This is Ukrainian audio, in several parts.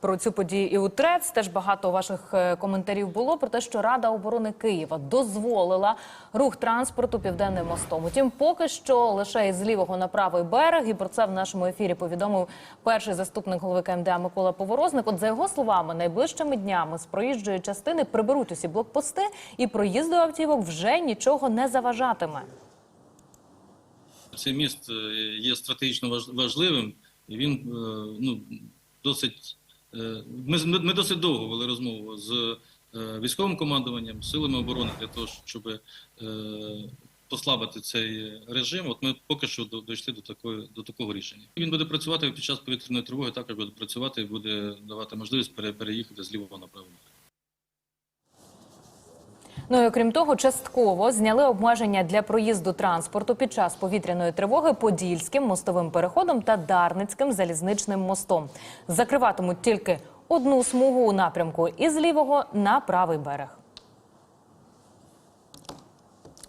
Про цю подію і у ТРЕЦ теж багато ваших е, коментарів було про те, що Рада оборони Києва дозволила рух транспорту південним мостом. Утім, поки що лише із лівого на правий берег, і про це в нашому ефірі повідомив перший заступник голови КМДА Микола Поворозник. От за його словами, найближчими днями з проїжджої частини приберуть усі блокпости, і проїзду автівок вже нічого не заважатиме. Цей міст е, є стратегічно важливим, він е, ну, досить. е, Ми, ми досить довго вели розмову з е, військовим командуванням, силами оборони для того, щоб е, послабити цей режим. От ми поки що дійшли до такої до такого рішення. Він буде працювати під час повітряної тривоги, також буде працювати і буде давати можливість пере- переїхати з лівого на правий. Ну і окрім того, частково зняли обмеження для проїзду транспорту під час повітряної тривоги Подільським мостовим переходом та Дарницьким залізничним мостом. Закриватимуть тільки одну смугу у напрямку із лівого на правий берег.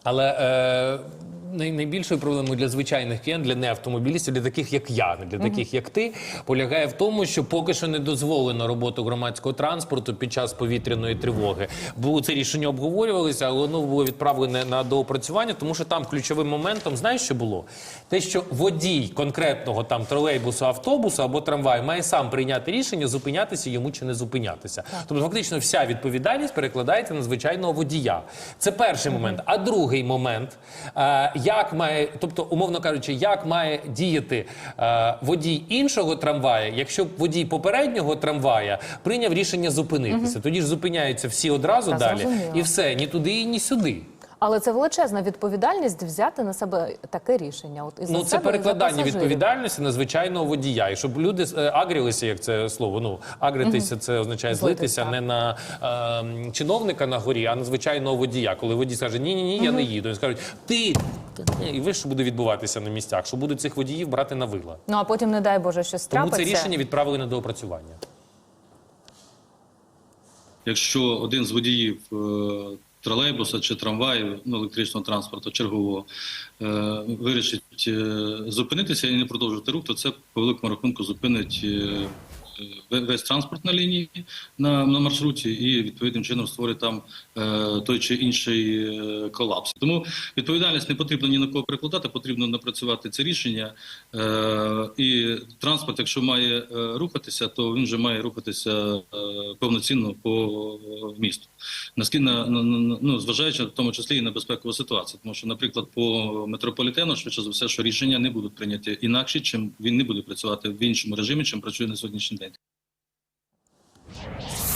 Але е, найбільшою проблемою для звичайних киян, для неавтомобілістів, для таких як я, для таких як ти, полягає в тому, що поки що не дозволено роботу громадського транспорту під час повітряної тривоги. Бо це рішення обговорювалося, але воно було відправлене на доопрацювання, тому що там ключовим моментом, знаєш, що було? Те, що водій конкретного там тролейбусу, автобусу або трамваю має сам прийняти рішення, зупинятися йому чи не зупинятися. Тобто, фактично, вся відповідальність перекладається на звичайного водія. Це перший момент. А другий момент, е, як має, тобто, умовно кажучи, як має діяти е, водій іншого трамвая, якщо водій попереднього трамвая прийняв рішення зупинитися, тоді ж зупиняються всі одразу Та, далі, зрозуміло. і все ні туди, і ні сюди. Але це величезна відповідальність взяти на себе таке рішення. От і за Ну, це себе, і за перекладання пасажирів. відповідальності на звичайного водія. І щоб люди е, агрілися, як це слово. Ну, агритися це означає Злитись, злитися так. не на е, чиновника на горі, а на звичайного водія. Коли водій скаже, ні, ні, ні, я не їду. Він скажуть, ти. І ви що буде відбуватися на місцях? Що будуть цих водіїв брати на вила? Ну а потім, не дай Боже, щось Тому трапиться. це рішення відправили на доопрацювання. Якщо один з водіїв е, тролейбуса чи трамваю, ну, електричного транспорту чергового е, вирішить е, зупинитися і не продовжувати рух, то це по великому рахунку зупинить е, весь транспорт на лінії на, на маршруті і відповідним чином створить там е, той чи інший е, колапс. Тому відповідальність не потрібно ні на кого перекладати, потрібно напрацювати це рішення. Е, і транспорт, якщо має е, рухатися, то він вже має рухатися е, повноцінно по е, місту. Наскільки на, на, на ну зважаючи в тому числі і на безпекову ситуацію, тому що, наприклад, по метрополітену швидше за все, що рішення не будуть прийняті інакше, чим він не буде працювати в іншому режимі, чим працює на сьогоднішній день.